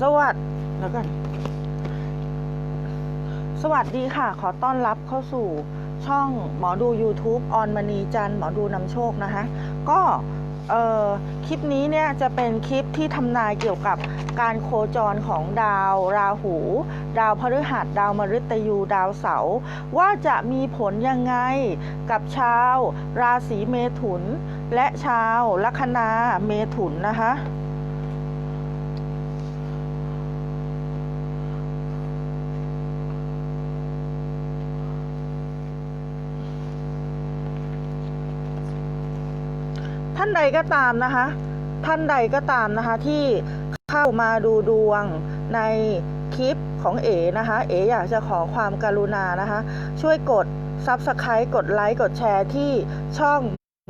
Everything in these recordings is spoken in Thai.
สวัสดีแล้วกันสวัสดีค่ะ ขอต้อนรับเข้าสู่ช่องหมอดู YouTube ออนมณีจันหมอดูนำโชคนะคะ ก็เออคลิปนี้เนี่ยจะเป็นคลิปที่ทำนายเกี่ยวกับการโคจรของดาวราหู ดาวพฤหัส ดาวมฤตยูดาวเสาร์ว่าจะมีผลยังไงกับชาว ราศีเมถุน และชาวลัคนาเมถุนนะคะานใดก็ตามนะคะ ท่านใดก็ตามนะคะที่เข้ามาดูดวงในคลิปของเอ๋นะคะ เอ๋อยากจะขอความการุณานะคะ ช่วยกด Subscribe กดไลค์กดแชร์ที่ช่อง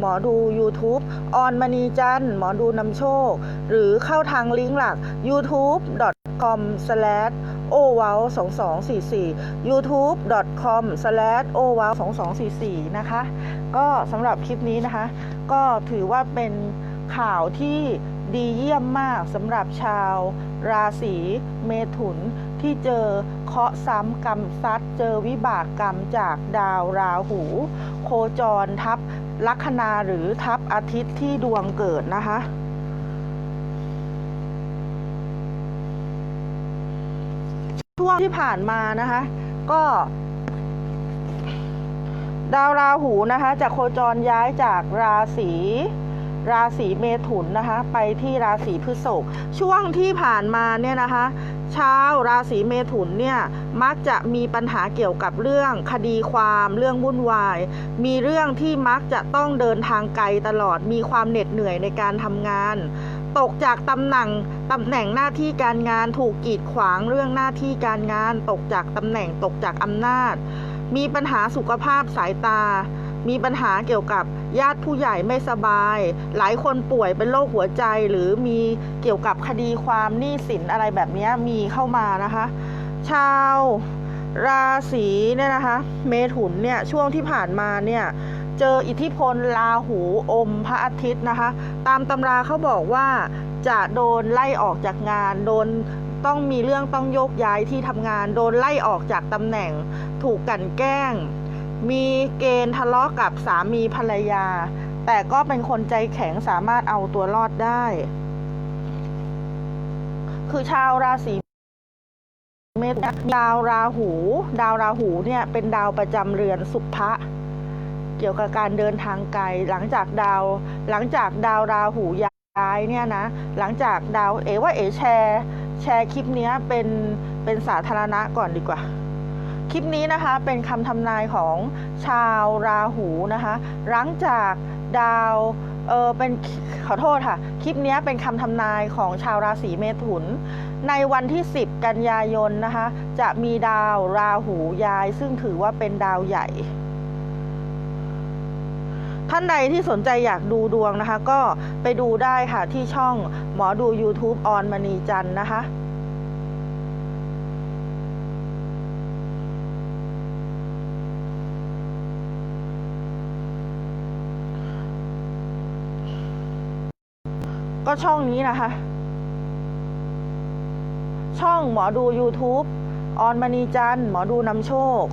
หมอดู YouTube ออนมณีจันทร์หมอดูนำโชค หรือเข้าทางลิงก์หลัก youtube.com o w o w 2244 youtube.com o w o w 2244นะคะ ก็สำหรับคลิปนี้นะคะ ก็ถือว่าเป็นข่าวที่ดีเยี่ยมมากสำหรับชาวราศีเมถุนที่เจอเคราะห์ซ้ำกรรมซัดเจอวิบากกรรมจากดาวราหู โคจรทับลัคนาหรือทับอาทิตย์ที่ดวงเกิดนะคะ ช่วงที่ผ่านมานะคะ ก็ ดาวราหูนะคะจะโคจรย้ายจากราศีราศีเมถุนนะคะ ไปที่ราศีพฤษภช่วงที่ผ่านมาเนี่ยนะคะชาวราศีเมถุนเนี่ยมักจะมีปัญหาเกี่ยวกับเรื่องคดีความเรื่องวุ่นวาย มีเรื่องที่มักจะต้องเดินทางไกลตลอดมีความเหน็ดเหนื่อยในการทำงาน ตกจากตำแหน่งตำแหน่งหน้าที่การงานถูกกีดขวางเรื่องหน้าที่การงาน ตกจากตำแหน่งตกจากอำนาจ มีปัญหาสุขภาพสายตา มีปัญหาเกี่ยวกับญาติผู้ใหญ่ไม่สบาย หลายคนป่วยเป็นโรคหัวใจ หรือมีเกี่ยวกับคดีความหนี้สินอะไรแบบนี้มีเข้ามานะคะ ชาวราศีเนี่ยนะคะ เมถุนเนี่ยช่วงที่ผ่านมาเนี่ยเจออิทธิพลราหูอมพระอาทิตย์นะคะ ตามตำราเขาบอกว่าจะโดนไล่ออกจากงาน โดนต้องมีเรื่องต้องโยกย้ายที่ทำงาน โดนไล่ออกจากตำแหน่ง ถูกกลันแกล้ง มีเกณฑ์ทะเลาะกับสามีภรรยา แต่ก็เป็นคนใจแข็งสามารถเอาตัวรอดได้ คือชาวราศีเมษดาวราหู ดาวราหูเนี่ยเป็นดาวประจำเรือนสุภะเกี่ยวกับการเดินทางไกลหลังจากดาว หลังจากดาวราหูย้ายเนี่ยนะ หลังจากดาวเอว่าเอแชร์ แชร์คลิปนี้เป็นเป็นสาธารณะก่อนดีกว่า คลิปนี้นะคะเป็นคำทำนายของชาวราหูนะคะ หลังจากดาวเออเป็นขอโทษค่ะ คลิปนี้เป็นคำทำนายของชาวราศีเมถุน ในวันที่ 10 กันยายนนะคะ จะมีดาวราหูย้าย ซึ่งถือว่าเป็นดาวใหญ่ท่านใดที่สนใจอยากดูดวงนะคะ ก็ไปดูได้ค่ะที่ช่องหมอดู YouTube ออนมณีจันนะคะ ก็ช่องนี้นะคะ ช่องหมอดู YouTube ออนมณีจันหมอดูนำโชค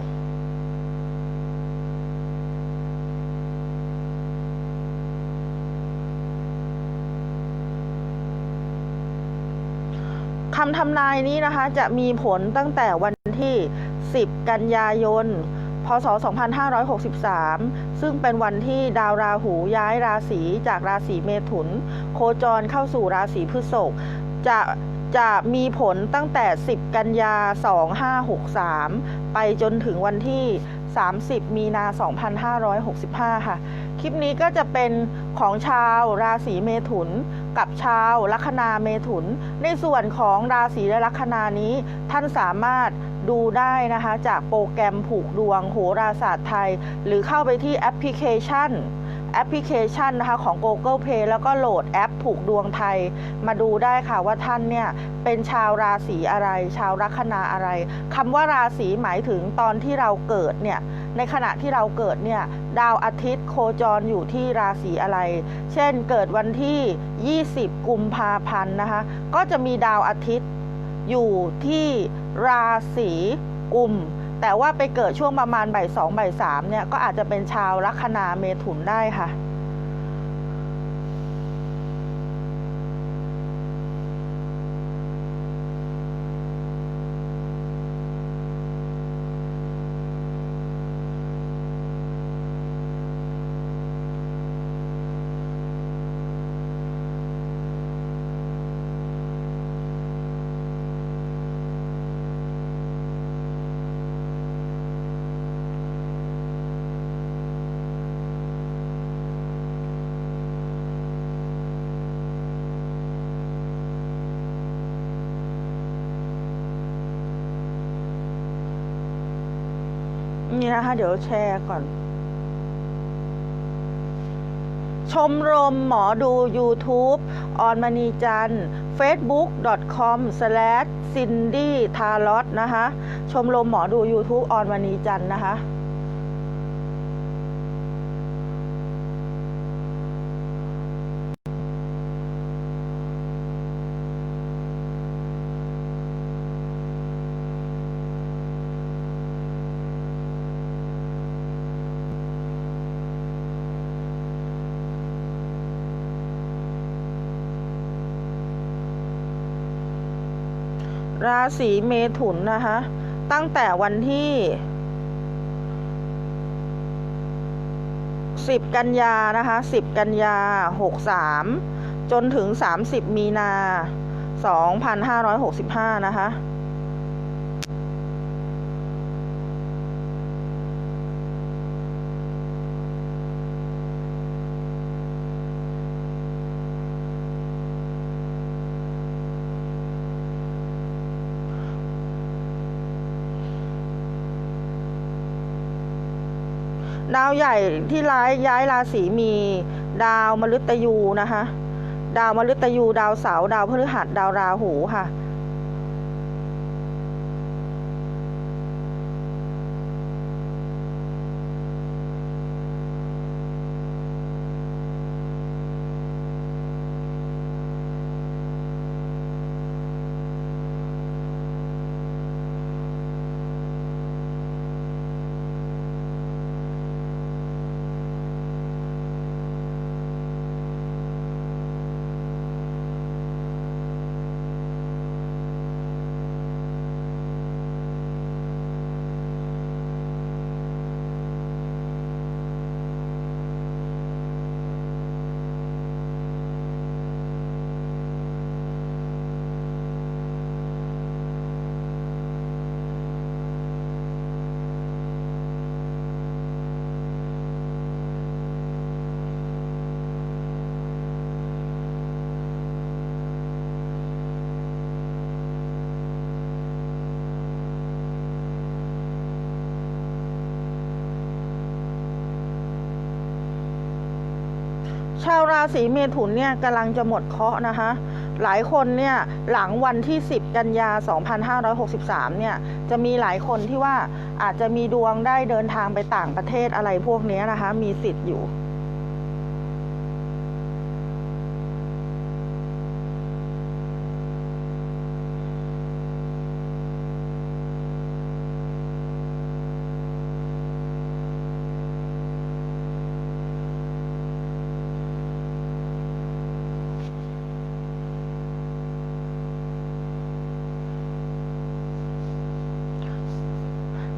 คำทำนายนี้นะคะ จะมีผลตั้งแต่วันที่ 10 กันยายน พศ 2563 ซึ่งเป็นวันที่ดาวราหูย้ายราศีจากราศีเมถุน โคจรเข้าสู่ราศีพฤษภจะจะมีผลตั้งแต่ 10 กันยา 2563 ไปจนถึงวันที่ 30 มีนา 2565 ค่ะ คลิปนี้ก็จะเป็นของชาวราศีเมถุน กับชาวลัคนาเมถุน ในส่วนของราศีและลัคนานี้ท่านสามารถ ดูได้นะคะจากโปรแกรมผูกดวงโหราศาสตร์ไทย หรือเข้าไปที่แอปพลิเคชันแอปพลิเคชันนะคะของ Google Play แล้วก็โหลดแอปผูกดวงไทย มาดูได้ค่ะว่าท่านเนี่ยเป็นชาวราศีอะไร ชาวลัคนาอะไรคำว่าราศีหมายถึงตอนที่เราเกิดเนี่ยในขณะที่เราเกิดเนี่ยดาวอาทิตย์โคจรอยู่ที่ราศีอะไร เช่นเกิดวันที่ 20 กุมภาพันธ์นะคะก็จะมีดาวอาทิตย์ อยู่ที่ราศีกุม แต่ว่าไปเกิดช่วงประมาณบ่ายสองบ่ายสามเนี่ยก็อาจจะเป็นชาวลัคนาเมถุนได้ค่ะ นี่นะคะ เดี๋ยวแชร์ก่อน ชมรมหมอดู YouTube ออนมณีจันทร์ facebook.com slash cindy t a r o t นะคะ ชมรมหมอดู YouTube ออนมณีจันทร์นะคะ ราศีเมถุนนะคะ ตั้งแต่วันที่ 10 กันยานะคะ 10 กันยา 63 จนถึง 30 มีนา 2565 นะคะ ดาวใหญ่ที่ร้ายย้ายราศีมี ดาวมฤตยูนะคะ ดาวมฤตยู ดาวเสาร์ดาวพฤหัสดาวราหูค่ะ ชาวรา ศีเมถุนเนี่ยกำลังจะหมดเคราะห์นะคะ หลายคนเนี่ยหลังวันที่ 10 กันยา 2563 เนี่ยจะมีหลายคนที่ว่าอาจจะมีดวงได้เดินทางไปต่างประเทศอะไรพวกนี้นะคะ มีสิทธิ์อยู่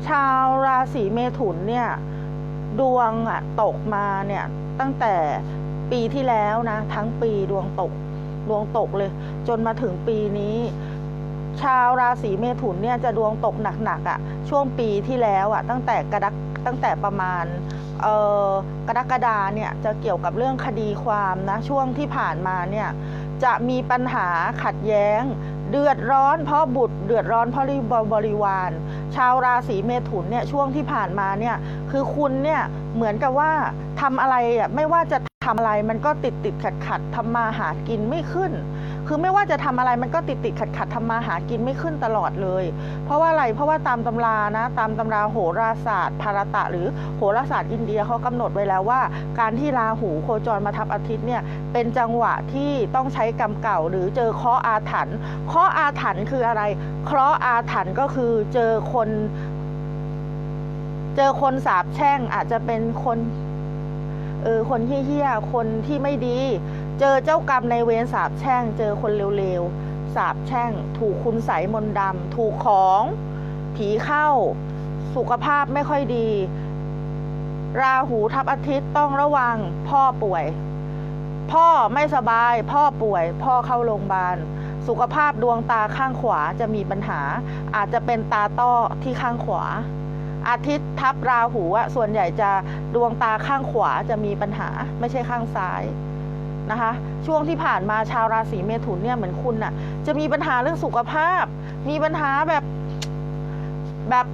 ชาว ราศีเมถุนเนี่ยดวงอะตกมาเนี่ยตั้งแต่ปีที่แล้วนะ ทั้งปีดวงตกดวงตกเลย จนมาถึงปีนี้ ชาวราศีเมถุนเนี่ยจะดวงตกหนักๆอะ่ะ ช่วงปีที่แล้วอะ่ะ ตั้งแต่กระดักตั้งแต่ประมาณเออกรกฎาเนี่ยจะเกี่ยวกับเรื่องคดีความนะ ช่วงที่ผ่านมาเนี่ยจะมีปัญหาขัดแย้ง เดือดร้อนเพราะบุตร เดือดร้อนเพราะบริวาร ชาวราศีเมถุนเนี่ยช่วงที่ผ่านมาเนี่ยคือคุณเนี่ยเหมือนกับว่าทำอะไรอะไม่ว่าจะทำอะไรมันก็ติดติดขัดขัดทำมาหากินไม่ขึ้น คือไม่ว่าจะทำอะไรมันก็ติดติดขัดขัดทำมาหากินไม่ขึ้นตลอดเลย เพราะว่าอะไรเพราะว่าตามตำรานะ ตามตำราโหราศาสตร์ภารตะ หรือโหราศาสตร์อินเดียเขากำหนดไว้แล้วว่า การที่ราหูโคจรมาทับอาทิตย์เนี่ยเป็นจังหวะที่ต้องใช้กรรมเก่า หรือเจอเคราะห์อาถรรพ์เคราะห์อาถรรพ์คืออะไร เคราะห์อาถรรพ์ก็คือเจอคนเจอคนสาบแช่งอาจจะเป็นคนเออคนเฮี้ยๆคนที่ไม่ดี เจอเจ้ากรรมในเวรสาบแช่ง เจอคนเร็วๆสาบแช่ง ถูกคุณใสมนดำถูกของ ผีเข้า สุขภาพไม่ค่อยดี ราหูทับอาทิตย์ต้องระวัง พ่อป่วย พ่อไม่สบาย พ่อป่วย พ่อเข้าโรงพยาบาล สุขภาพดวงตาข้างขวาจะมีปัญหา อาจจะเป็นตาต้อที่ข้างขวาอาทิตย์ทับราหูอะส่วนใหญ่จะดวงตาข้างขวาจะมีปัญหา ไม่ใช่ข้างซ้าย นะคะ ช่วงที่ผ่านมาชาวราศีเมถุนเนี่ยเหมือนคุณน่ะ จะมีปัญหาเรื่องสุขภาพ มีปัญหาแบบแบบ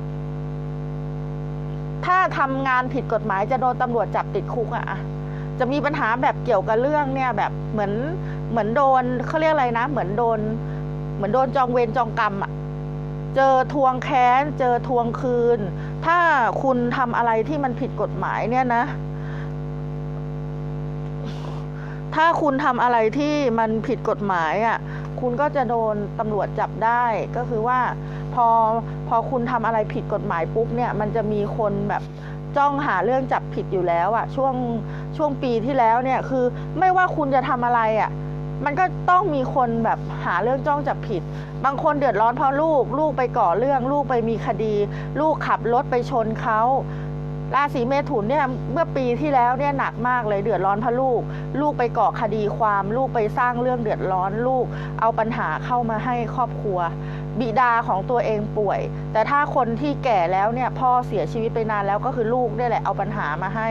ถ้าทำงานผิดกฎหมายจะโดนตำรวจจับติดคุกอะอะจะมีปัญหาแบบเกี่ยวกับเรื่องเนี่ย แบบเหมือนเหมือนโดนเขาเรียกอะไรนะ เหมือนโดน เหมือนโดนจองเวรจองกรรมอะเจอทวงแค้น เจอทวงคืน ถ้าคุณทำอะไรที่มันผิดกฎหมายเนี่ยนะ ถ้าคุณทำอะไรที่มันผิดกฎหมายอะคุณก็จะโดนตำรวจจับได้ก็คือว่าพอพอคุณทำอะไรผิดกฎหมายปุ๊บเนี่ยมันจะมีคนแบบจ้องหาเรื่องจับผิดอยู่แล้วอะช่วงช่วงปีที่แล้วเนี่ยคือไม่ว่าคุณจะทำอะไรอะมันก็ต้องมีคนแบบหาเรื่องจ้องจับผิด บางคนเดือดร้อนเพราะลูก ลูกไปก่อเรื่อง ลูกไปมีคดี ลูกขับรถไปชนเขา ราศีเมถุนเนี่ยเมื่อปีที่แล้วเนี่ยหนักมากเลยเดือดร้อนพระลูก ลูกไปก่อคดีความลูกไปสร้างเรื่องเดือดร้อนลูก เอาปัญหาเข้ามาให้ครอบครัว บิดาของตัวเองป่วย แต่ถ้าคนที่แก่แล้วเนี่ยพ่อเสียชีวิตไปนานแล้วก็คือลูกเนี่แหละเอาปัญหามาให้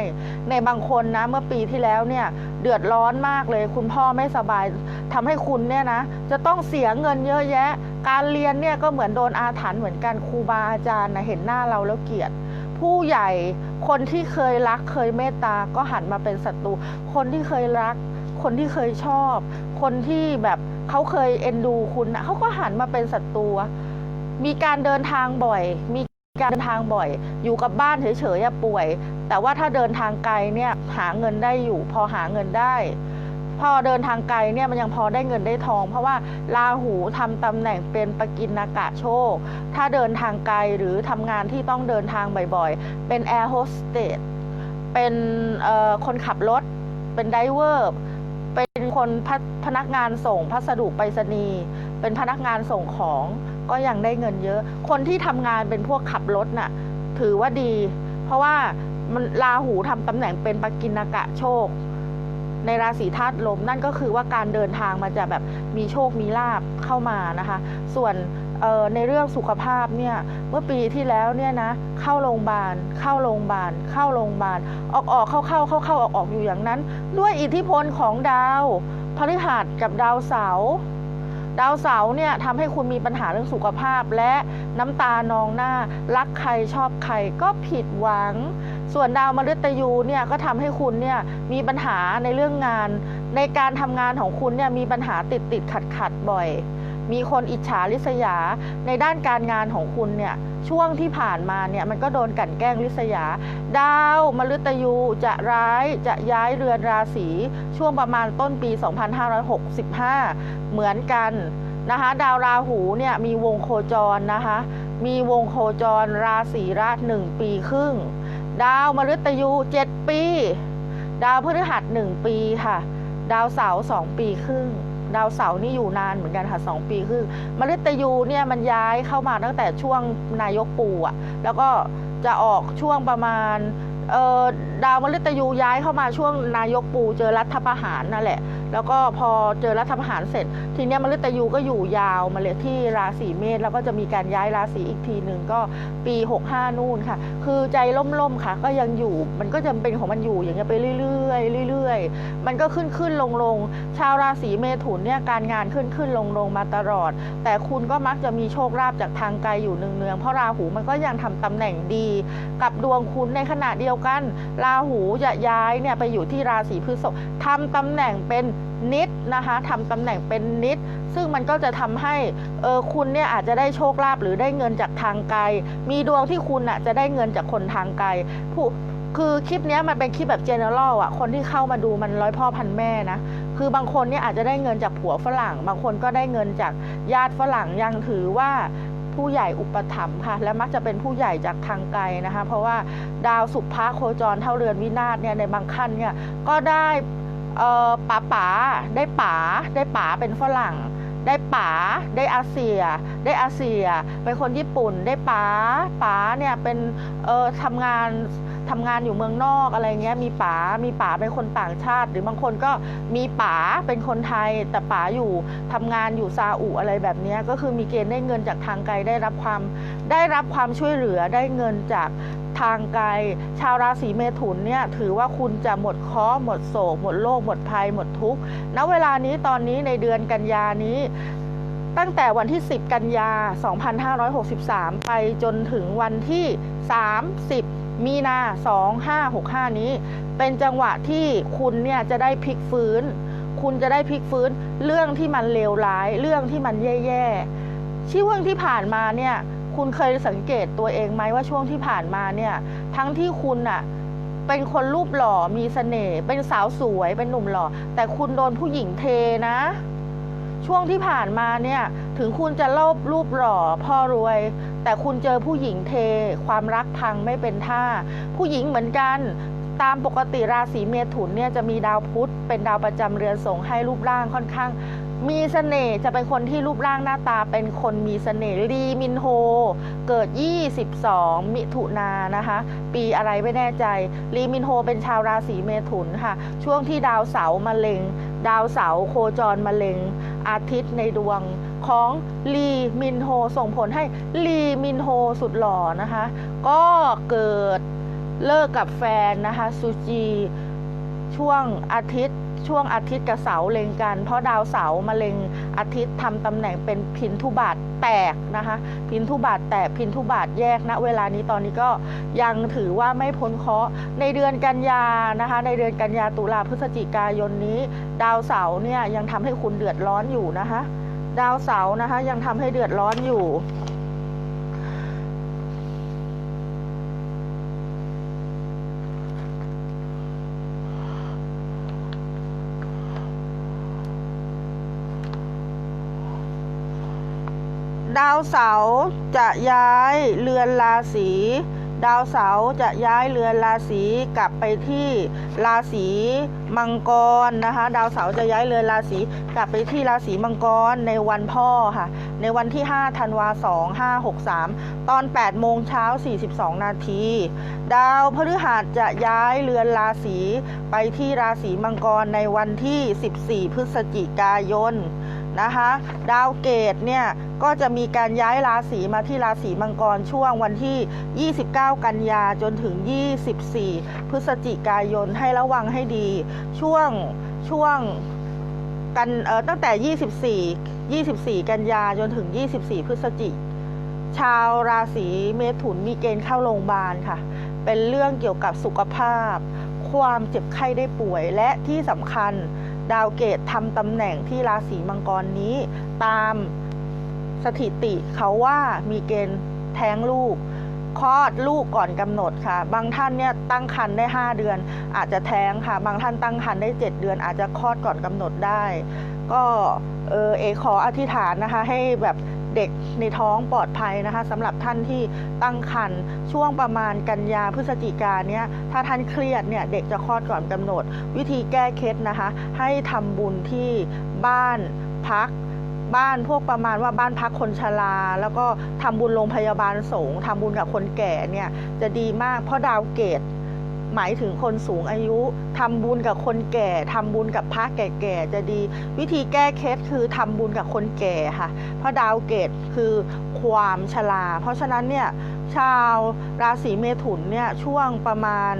ในบางคนนะเมื่อปีที่แล้วเนี่ยเดือดร้อนมากเลย คุณพ่อไม่สบายทำให้คุณเนี่ยนะจะต้องเสียเงินเยอะแยะ การเรียนเนี่ยก็เหมือนโดนอาถรรพ์เหมือนกันครูบาอาจารย์นะเห็นหน้าเราแล้วเกลียด ผู้ใหญ่ คนที่เคยรักเคยเมตตาก็หันมาเป็นศัตรู คนที่เคยรัก คนที่เคยชอบ คนที่แบบเขาเคยเอ็นดูคุณนะเขาก็หันมาเป็นศัตรู มีการเดินทางบ่อย มีการเดินทางบ่อย อยู่กับบ้านเฉยๆป่วย แต่ว่าถ้าเดินทางไกลเนี่ยหาเงินได้อยู่ พอหาเงินได้ พอเดินทางไกลเนี่ยมันยังพอได้เงินได้ทอง เพราะว่าราหูทำตำแหน่งเป็นปกินนากะโชค ถ้าเดินทางไกลหรือทำงานที่ต้องเดินทางบ่อยๆ เป็นแอร์โฮสเตสเป็นคนขับรถ เป็นไดเวอร์เป็นคนพพนักงานส่งพัสดุไปรษณีย์เป็นพนักงานส่งของก็ยังได้เงินเยอะ คนที่ทำงานเป็นพวกขับรถน่ะถือว่าดี เพราะว่ามันราหูทำตำแหน่งเป็นปกินากะโชค ในราศีธาตุลมนั่นก็คือว่าการเดินทางมันจะแบบมีโชคมีลาบเข้ามานะคะ ส่วนในเรื่องสุขภาพเนี่ยเมื่อปีที่แล้วเนี่ยนะเข้าโรงพยาบาล เข้าโรงพยาบาล เข้าโรงพยาบาล ออกออกเข้าเข้าเข้าเข้าออกออกอยู่อย่างนั้น ด้วยอิทธิพลของดาวพฤหัสกับดาวเสาร์ดาวเสาร์เนี่ยทำให้คุณมีปัญหาเรื่องสุขภาพและน้ำตานองหน้า รักใครชอบใครก็ผิดหวัง ส่วนดาวมฤตยูเนี่ยก็ทำให้คุณเนี่ยมีปัญหาในเรื่องงาน ในการทำงานของคุณเนี่ยมีปัญหาติดติดขัดขัดบ่อย มีคนอิจฉาริษยา ในด้านการงานของคุณเนี่ยช่วงที่ผ่านมาเนี่ยมันก็โดนกั่นแกล้งริษยา ดาวมฤตยูจะร้ายจะย้ายเรือนราศีช่วงประมาณต้นปี 2565 เหมือนกันนะคะดาวราหูเนี่ยมีวงโคจรนะคะมีวงโคจรราศีละหนึ่งปีครึ่ง ดาวมฤตยู7ปี ดาวพฤหัส1ปีค่ะ ดาวเสาร์2ปีครึ่ง ดาวเสานี่อยู่นานเหมือนกันค่ะ2ปีครึ่งมฤตยูเนี่ยมันย้ายเข้ามาตั้งแต่ช่วงนายกปูอะแล้วก็จะออกช่วงประมาณเออดาวมฤตยูย้ายเข้ามาช่วงนายกปูเจอรัฐประหารนั่นแหละแล้วก็พอเจอรัฐประหารเสร็จ ทีเนี้ยมฤตยูก็อยู่ยาวมาเลยที่ราศีเมษแล้วก็จะมีการย้ายราศีอีกทีหนึ่งก็ปี 65 นู่นค่ะ คือใจล่มๆค่ะ ก็ยังอยู่ มันก็จะเป็นของมันอยู่อย่างเงี้ยไปเรื่อยๆเรื่อยๆ มันก็ขึ้นขึ้นลงลงชาวราศีเมถุนเนี่ยการงานขึ้นขึ้นลงลงมาตลอด แต่คุณก็มักจะมีโชคลาภจากทางไกลอยู่เนืองๆเพราะราหูมันก็ยังทำตำแหน่งดี กับดวงคุณในขณะเดียวกัน ราหูจะย้ายเนี่ยไปอยู่ที่ราศีพฤษภทำตำแหน่งเป็นนิดนะคะทำตำแหน่งเป็นนิด ซึ่งมันก็จะทำให้เออคุณเนี่ยอาจจะได้โชคลาภหรือได้เงินจากทางไกล มีดวงที่คุณอะจะได้เงินจากคนทางไกลผู้คือคลิปนี้มันเป็นคลิปแบบ general อะ คนที่เข้ามาดูมันร้อยพ่อพันแม่นะ คือบางคนเนี่ยอาจจะได้เงินจากผัวฝรั่ง บางคนก็ได้เงินจากญาติฝรั่ง ยังถือว่าผู้ใหญ่อุปถัมภ์ค่ะ และมักจะเป็นผู้ใหญ่จากทางไกลนะคะ เพราะว่าดาวสุภะโคจรเท่าเรือนวินาศเนี่ยในบางขั้นเนี่ยก็ได้ เอ่อป๋าป๋าได้ป๋าได้ป๋าเป็นฝรั่ง ได้ป๋าได้อาเซีย ได้อาเซีย เป็นคนญี่ปุ่นได้ป๋าป๋าเนี่ยเป็นเออทำงานทำงานอยู่เมืองนอกอะไรเงี้ยมีป๋ามีป๋าเป็นคนต่างชาติ หรือบางคนก็มีป๋าเป็นคนไทย แต่ป๋าอยู่ทำงานอยู่ซาอุอะไรแบบนี้ก็คือมีเกณฑ์ได้เงินจากทางไกลได้รับความได้รับความช่วยเหลือได้เงินจาก ทางไกลชาวราศีเมถุนเนี่ยถือว่าคุณจะหมดเคราะห์หมดโศก หมดโรคหมดภัย หมดทุกข์ณเวลานี้ตอนนี้ในเดือนกันยานี้ตั้งแต่วันที่ 10 กันยา 2563 ไปจนถึงวันที่ 30 มีนา 2565 นี้ เป็นจังหวะที่คุณเนี่ยจะได้พลิกฟื้น คุณจะได้พลิกฟื้นเรื่องที่มันเลวร้าย เรื่องที่มันแย่ๆ ช่วงที่ผ่านมาเนี่ย คุณเคยสังเกตตัวเองไหมว่าช่วงที่ผ่านมาเนี่ย ทั้งที่คุณอะเป็นคนรูปหล่อมีเสน่ห์เป็นสาวสวยเป็นหนุ่มหล่อ แต่คุณโดนผู้หญิงเทนะ ช่วงที่ผ่านมาเนี่ย ถึงคุณจะโลบรูปหล่อพ่อรวย แต่คุณเจอผู้หญิงเท ความรักพังไม่เป็นท่า ผู้หญิงเหมือนกันตามปกติราศีเมถุนเนี่ยจะมีดาวพุธเป็นดาวประจำเรือนส่งให้รูปร่างค่อนข้าง มีเสน่ห์จะเป็นคนที่รูปร่างหน้าตาเป็นคนมีเสน่ห์ลีมินโฮ เกิด 22 มิถุนายนนะคะ ปีอะไรไม่แน่ใจลีมินโฮเป็นชาวราศีเมถุนค่ะ ช่วงที่ดาวเสาร์มาเล็ง ดาวเสาร์โคจรมาเล็ง อาทิตย์ในดวงของลีมินโฮส่งผลให้ลีมินโฮสุดหล่อนะคะ ก็เกิดเลิกกับแฟนนะคะซูจีช่วงอาทิตย์ ช่วงอาทิตย์กับเสาเล็งกัน เพราะดาวเสามาเล็งอาทิตย์ทำตำแหน่งเป็นพินทุบาทแตกนะคะ พินทุบาทแตกพินทุบาทแยกณเวลานี้ตอนนี้ก็ยังถือว่าไม่พ้นเคราะห์ในเดือนกันยานะคะ ในเดือนกันยาตุลาพฤศจิกายนนี้ ดาวเสาเนี่ยยังทำให้คุณเดือดร้อนอยู่นะคะ ดาวเสานะคะยังทำให้เดือดร้อนอยู่ ดาวเสาร์จะย้ายเรือนราศีดาวเสาร์จะย้ายเรือนราศีกลับไปที่ราศีมังกรนะคะ ดาวเสาร์จะย้ายเรือนราศีกลับไปที่ราศีมังกรในวันพ่อค่ะ ในวันที่5ธันวาคม2563ตอน8โมงเช้า42 นาที ดาวพฤหัสจะย้ายเรือนราศีไปที่ราศีมังกรในวันที่ 14 พฤศจิกายนนะคะ ดาวเกตเนี่ย ก็จะมีการย้ายราศีมาที่ราศีมังกรช่วงวันที่ 29 กันยาจนถึง 24 พฤศจิกายนให้ระวังให้ดี ช่วงช่วงกันเอ่อตั้งแต่ 24 24 กันยาจนถึง 24 พฤศจิกชาวราศีเมถุนมีเกณฑ์เข้าโรงพยาบาลค่ะ เป็นเรื่องเกี่ยวกับสุขภาพ ความเจ็บไข้ได้ป่วยและที่สำคัญดาวเกตทำตำแหน่งที่ราศีมังกรนี้ตาม สถิติเขาว่ามีเกณฑ์แท้งลูกคลอดลูกก่อนกำหนดค่ะ บางท่านเนี่ยตั้งครรภ์ได้ 5 เดือน อาจจะแท้งค่ะ บางท่านตั้งครรภ์ได้ 7 เดือน อาจจะคลอดก่อนกำหนดได้ ก็เออเอขออธิษฐานนะคะ ให้แบบเด็กในท้องปลอดภัยนะคะสำหรับท่านที่ตั้งครรภ์ช่วงประมาณกันยาพฤศจิกาเนี่ยถ้าท่านเครียดเนี่ยเด็กจะคลอดก่อนกำหนด วิธีแก้เคล็ดนะคะ ให้ทำบุญที่บ้านพัก บ้านพวกประมาณว่าบ้านพักคนชราแล้วก็ทำบุญโรงพยาบาลสงฆ์ทำบุญกับคนแก่เนี่ยจะดีมากเพราะดาวเกตหมายถึงคนสูงอายุทำบุญกับคนแก่ทำบุญกับพระแก่ๆจะดี วิธีแก้เคล็ดคือทำบุญกับคนแก่ค่ะ เพราะดาวเกตคือความชรา เพราะฉะนั้นเนี่ยชาวราศีเมถุนเนี่ยช่วงประมาณ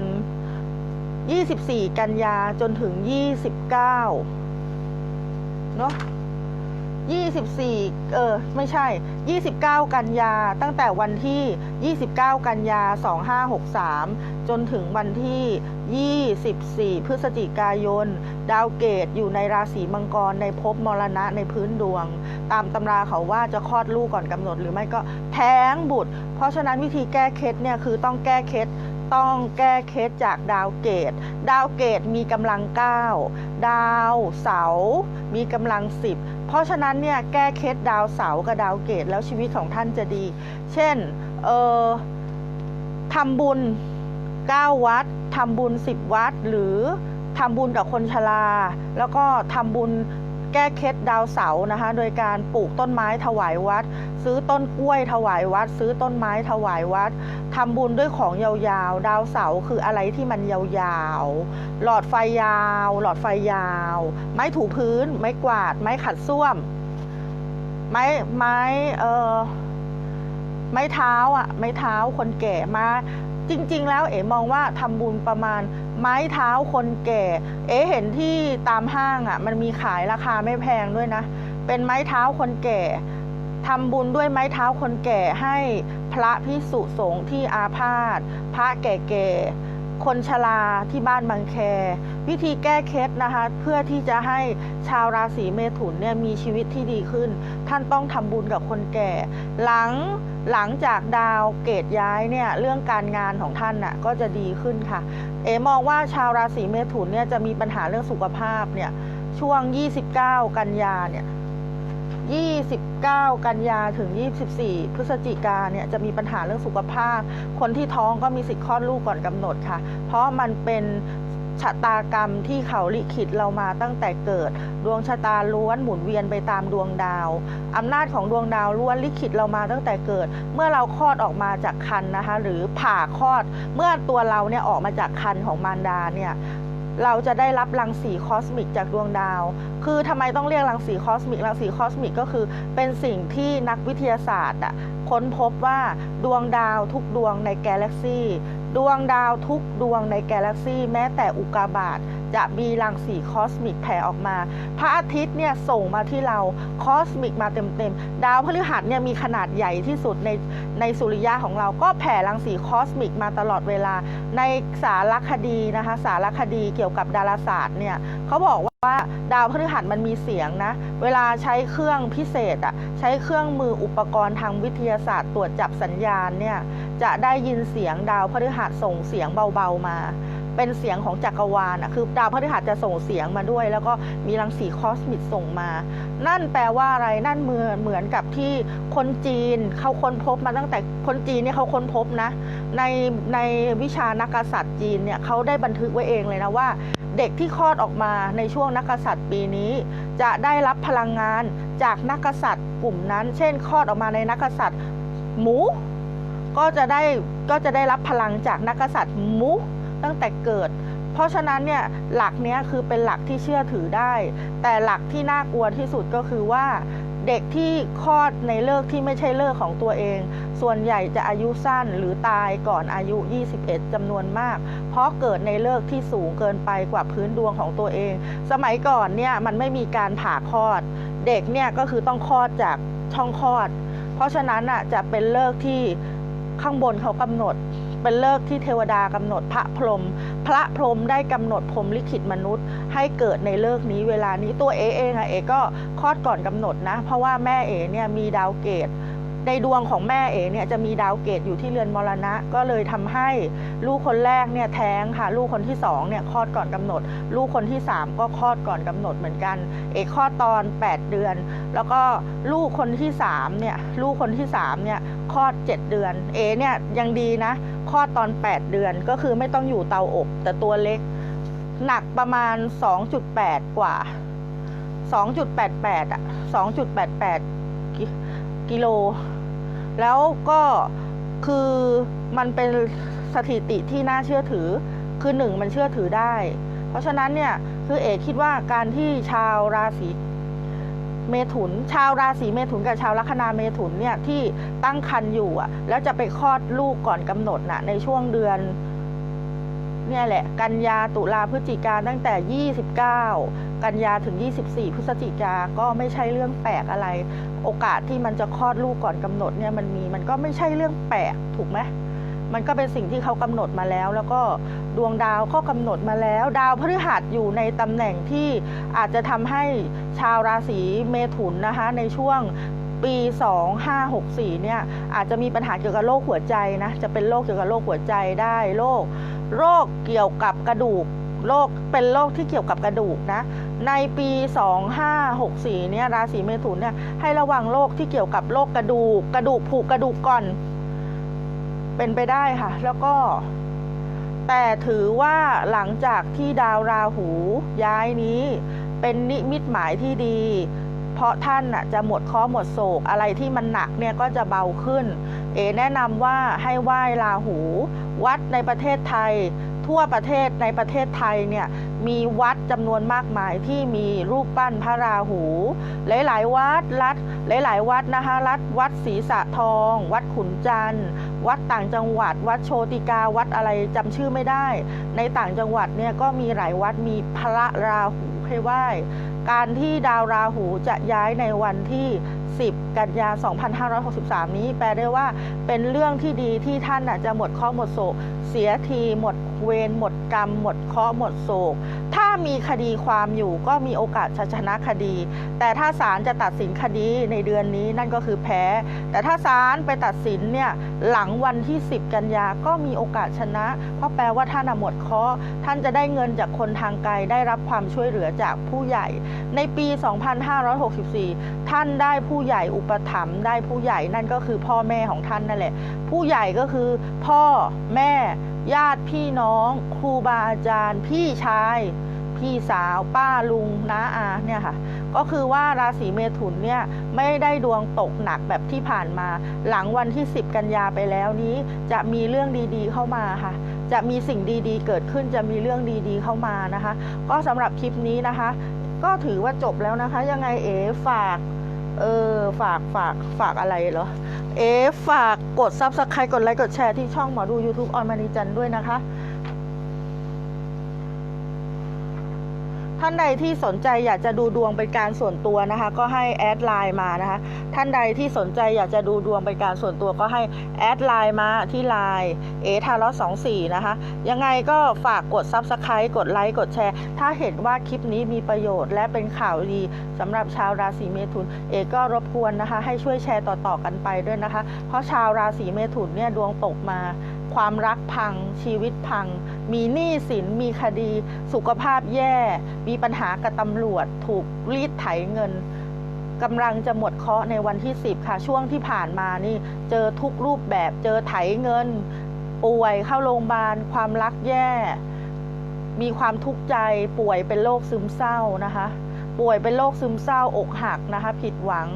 24 กันยาจนถึง 29เนาะ 24 เออ ไม่ใช่ 29 กันยา ตั้งแต่วันที่ 29 กันยา 2563 จนถึงวันที่ 24 พฤศจิกายน ดาวเกตอยู่ในราศีมังกรในภพมรณะในพื้นดวง ตามตำราเขาว่าจะคลอดลูกก่อนกำหนดหรือไม่ก็แท้งบุตร เพราะฉะนั้นวิธีแก้เคล็ดเนี่ยคือต้องแก้เคล็ด ต้องแก้เคล็ดจากดาวเกต ดาวเกตมีกำลัง 9 ดาวเสา มีกำลัง 10 เพราะฉะนั้นเนี่ยแก้เคล็ดาวเสากับดาวเกตแล้วชีวิตของท่านจะดี เช่น เออทำบุญ 9 วัดทำบุญ 10 วัด หรือทำบุญกับคนชรา แล้วก็ทำบุญแก้เคล็ดดาวเสานะคะ โดยการปลูกต้นไม้ถวายวัด ซื้อต้นกล้วยถวายวัด ซื้อต้นไม้ถวายวัด ทำบุญด้วยของยาวๆ ดาวเสาคืออะไรที่มันยาวๆ หลอดไฟยาว หลอดไฟยาว ไม้ถูพื้น ไม้กวาด ไม้ขัดส้วม ไม้ ไม้ เออไม้เท้าอะ ไม้เท้าคนแก่มา จริง ๆ แล้วเอ๋มองว่าทำบุญประมาณ ไม้เท้าคนแก่ เอ๋เห็นที่ตามห้างอะ มันมีขายราคาไม่แพงด้วยนะ เป็นไม้เท้าคนแก่ ทำบุญด้วยไม้เท้าคนแก่ให้พระพิสุสงฆ์ที่อาพาธพระแก่ๆ คนชราที่บ้านบางแค วิธีแก้เคล็ดนะคะ เพื่อที่จะให้ชาวราศีเมถุนเนี่ยมีชีวิตที่ดีขึ้น ท่านต้องทำบุญกับคนแก่ หลังหลังจากดาวเกตย้ายเนี่ยเรื่องการงานของท่านน่ะก็จะดีขึ้นค่ะ เอมองว่าชาวราศีเมถุนเนี่ยจะมีปัญหาเรื่องสุขภาพเนี่ยช่วง 29 กันยาเนี่ย 29 กันยาถึง 24 พฤศจิกาเนี่ยจะมีปัญหาเรื่องสุขภาพ คนที่ท้องก็มีสิทธิ์คลอดลูกก่อนกำหนดค่ะ เพราะมันเป็นชะตากรรมที่เขาลิขิตเรามาตั้งแต่เกิด ดวงชะตาล้วนหมุนเวียนไปตามดวงดาว อำนาจของดวงดาวล้วนลิขิตเรามาตั้งแต่เกิด เมื่อเราคลอดออกมาจากคันนะคะ หรือผ่าคลอด เมื่อตัวเราเนี่ยออกมาจากคันของมารดาเนี่ย เราจะได้รับรังสีคอสมิกจากดวงดาว คือทำไมต้องเรียกรังสีคอสมิก รังสีคอสมิกก็คือ เป็นสิ่งที่นักวิทยาศาสตร์อะค้นพบว่าดวงดาวทุกดวงในกาแล็กซีดวงดาวทุกดวงในกาแล็กซีแม้แต่อุกกาบาต จะมีรังสีคอสมิกแผ่ออกมา พระอาทิตย์เนี่ยส่งมาที่เราคอสมิกมาเต็มๆ ดาวพฤหัสเนี่ยมีขนาดใหญ่ที่สุดในในสุริยะของเราก็แผ่รังสีคอสมิกมาตลอดเวลา ในสารคดีนะคะ สารคดีเกี่ยวกับดาราศาสตร์เนี่ยเขาบอกว่าดาวพฤหัสมันมีเสียงนะ เวลาใช้เครื่องพิเศษอะใช้เครื่องมืออุปกรณ์ทางวิทยาศาสตร์ตรวจจับสัญญาณเนี่ยจะได้ยินเสียงดาวพฤหัสส่งเสียงเบาๆมา เป็นเสียงของจักรวาลอะคือดาวพฤหัสจะส่งเสียงมาด้วย แล้วก็มีรังสีคอสมิกส่งมา นั่นแปลว่าอะไรนั่นเหมือนเหมือนกับที่คนจีนเขาค้นพบมาตั้งแต่คนจีนเนี่ยเขาค้นพบนะ ในในวิชานักกษัตริย์จีนเนี่ยเขาได้บันทึกไว้เองเลยนะว่า เด็กที่คลอดออกมาในช่วงนักกษัตริย์ปีนี้ จะได้รับพลังงานจากนักกษัตริย์กลุ่มนั้น เช่นคลอดออกมาในนักกษัตริย์หมูก็จะได้ก็จะได้รับพลังจากนักกษัตริย์หมู ตั้งแต่เกิด เพราะฉะนั้นเนี่ยหลักนี้คือเป็นหลักที่เชื่อถือได้ แต่หลักที่น่ากลัวที่สุดก็คือว่าเด็กที่คลอดในเลิกที่ไม่ใช่เลิกของตัวเอง ส่วนใหญ่จะอายุสั้นหรือตายก่อนอายุ 21จำนวนมาก เพราะเกิดในเลิกที่สูงเกินไปกว่าพื้นดวงของตัวเอง สมัยก่อนเนี่ยมันไม่มีการผ่าคลอด เด็กเนี่ยก็คือต้องคลอดจากช่องคลอด เพราะฉะนั้นอะจะเป็นเลิกที่ข้างบนเขากำหนด เป็นเลิกที่เทวดากำหนดพระพรหมพระพรหมได้กำหนดพรหมลิขิตมนุษย์ ให้เกิดในเลิกนี้เวลานี้ตัวเอเองอะเอก็คลอดก่อนกำหนดนะ เพราะว่าแม่เอเนี่ยมีดาวเกตในดวงของแม่เอเนี่ยจะมีดาวเกตอยู่ที่เรือนมรณะ ก็เลยทำให้ลูกคนแรกเนี่ยแท้งค่ะ ลูกคนที่สองเนี่ยคลอดก่อนกำหนด ลูกคนที่สามก็คลอดก่อนกำหนดเหมือนกัน เอคลอดตอน 8 เดือน แล้วก็ลูกคนที่สามเนี่ยลูกคนที่สามเนี่ยคลอด 7 เดือน เอเนี่ยยังดีนะ คลอดตอน 8 เดือนก็คือไม่ต้องอยู่เตาอบ แต่ตัวเล็กหนักประมาณ 2.8 กว่า 2.88 อะ 2.88กิกิโล แล้วก็คือมันเป็นสถิติที่น่าเชื่อถือ คือหนึ่งมันเชื่อถือได้ เพราะฉะนั้นเนี่ย คือเอกคิดว่าการที่ชาวราศี เมถุน ชาวราศีเมถุนกับชาวลัคนาเมถุนเนี่ยที่ตั้งครรภ์อยู่อะ แล้วจะไปคลอดลูกก่อนกำหนดน่ะในช่วงเดือน เนี่ยแหละ กันยาตุลาพฤศจิกาตั้งแต่ 29 กันยาถึง 24 พฤศจิกาก็ไม่ใช่เรื่องแปลกอะไร โอกาสที่มันจะคลอดลูกก่อนกำหนดเนี่ยมันมีมันก็ไม่ใช่เรื่องแปลกถูกไหม มันก็เป็นสิ่งที่เขากำหนดมาแล้ว แล้วก็ดวงดาวก็กำหนดมาแล้ว ดาวพฤหัสอยู่ในตำแหน่งที่อาจจะทำให้ชาวราศีเมถุนนะคะในช่วงปี 2564 เนี่ยอาจจะมีปัญหาเกี่ยวกับโรคหัวใจนะจะเป็นโรคเกี่ยวกับโรคหัวใจได้โรคโรคเกี่ยวกับกระดูกโรคเป็นโรคที่เกี่ยวกับกระดูกนะในปี 2564 เนี่ยราศีเมถุนเนี่ยให้ระวังโรคที่เกี่ยวกับโรคกระดูก กระดูกผุกระดูกก่อน เป็นไปได้ค่ะ แล้วก็ แต่ถือว่าหลังจากที่ดาวราหูย้ายนี้ เป็นนิมิตหมายที่ดี เพราะท่านน่ะจะหมดเคราะห์หมดโศกอะไรที่มันหนักเนี่ยก็จะเบาขึ้น เอแนะนำว่าให้ไหว้ราหู วัดในประเทศไทย ทั่วประเทศในประเทศไทยเนี่ยมีวัดจำนวนมากมายที่มีรูปปั้นพระราหู หลาย ๆ วัดรัดหลาย ๆ วัดนะคะรัดวัดศรีสะทอง วัดขุนจันทร์ วัดต่างจังหวัด วัดโชติกาวัดอะไรจำชื่อไม่ได้ ในต่างจังหวัดเนี่ยก็มีหลายวัดมีพระราหูให้ไหว้ การที่ดาวราหูจะย้ายในวันที่ 10 กันยา 2563 นี้แปลได้ว่าเป็นเรื่องที่ดีที่ท่านจะหมดเคราะห์หมดโศก เสียทีหมดเวรหมดกรรม หมดเคราะห์หมดโศก มีคดีความอยู่ก็มีโอกาสชนะคดี แต่ถ้าศาลจะตัดสินคดีในเดือนนี้นั่นก็คือแพ้ แต่ถ้าศาลไปตัดสินเนี่ยหลังวันที่ 10 กันยาก็มีโอกาสชนะ เพราะแปลว่าท่านหมดเคราะห์ท่านจะได้เงินจากคนทางไกลได้รับความช่วยเหลือจากผู้ใหญ่ ในปี 2564 ท่านได้ผู้ใหญ่อุปถัมภ์ได้ผู้ใหญ่นั่นก็คือพ่อแม่ของท่านนั่นแหละ ผู้ใหญ่ก็คือพ่อแม่ญาติพี่น้อง ครูบาอาจารย์ พี่ชาย พี่สาวป้าลุงน้าอาเนี่ยค่ะ ก็คือว่าราศีเมถุนเนี่ยไม่ได้ดวงตกหนักแบบที่ผ่านมา หลังวันที่ 10 กันยาไปแล้วนี้จะมีเรื่องดีๆเข้ามาค่ะ จะมีสิ่งดีๆ เกิดขึ้นจะมีเรื่องดีๆเข้ามานะคะ ก็สำหรับคลิปนี้นะคะ ก็ถือว่าจบแล้วนะคะ ยังไงเอ๋ฝากเออฝากฝากฝากอะไรเหรอ เอ๋ฝากกด Subscribe กดไลค์กดแชร์ที่ช่องหมอดู YouTube ออนมานิจันด้วยนะคะ ท่านใดที่สนใจอยากจะดูดวงเป็นการส่วนตัวนะคะ ก็ให้แอดไลน์มานะคะ ท่านใดที่สนใจอยากจะดูดวงเป็นการส่วนตัวก็ให้แอดไลน์มาที่ไลน์เอทารอสองสี่นะคะ ยังไงก็ฝากกด Subscribe กดไลค์กดแชร์ ถ้าเห็นว่าคลิปนี้มีประโยชน์และเป็นข่าวดีสำหรับชาวราศีเมถุน เอก็รบกวนนะคะ ให้ช่วยแชร์ต่อๆกันไปด้วยนะคะ เพราะชาวราศีเมถุนเนี่ยดวงตกมา ความรักพัง ชีวิตพัง มีหนี้สิน มีคดี สุขภาพแย่ มีปัญหากับตำรวจ ถูกรีดไถเงินกำลังจะหมดเคาะในวันที่ 10 ค่ะ ช่วงที่ผ่านมานี่ เจอทุกรูปแบบ เจอไถเงิน ป่วยเข้าโรงพยาบาล ความรักแย่ มีความทุกข์ใจป่วยเป็นโรคซึมเศร้านะคะ ป่วยเป็นโรคซึมเศร้าอกหักนะคะ ผิดหวัง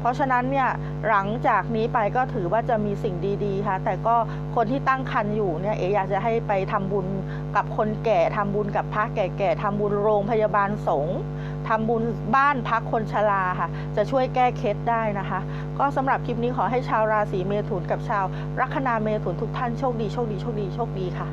เพราะฉะนั้นเนี่ยหลังจากนี้ไปก็ถือว่าจะมีสิ่งดีๆค่ะแต่ก็คนที่ตั้งครรภ์อยู่เนี่ยเออยากจะให้ไปทำบุญกับคนแก่ทำบุญกับพระแก่ๆทำบุญโรงพยาบาลสงฆ์ทำบุญบ้านพักคนชราค่ะ จะช่วยแก้เคล็ดได้นะคะ ก็สำหรับคลิปนี้ขอให้ชาวราศีเมถุนกับชาวลัคนาเมถุนทุกท่านโชคดีโชคดีโชคดีโชคดีค่ะ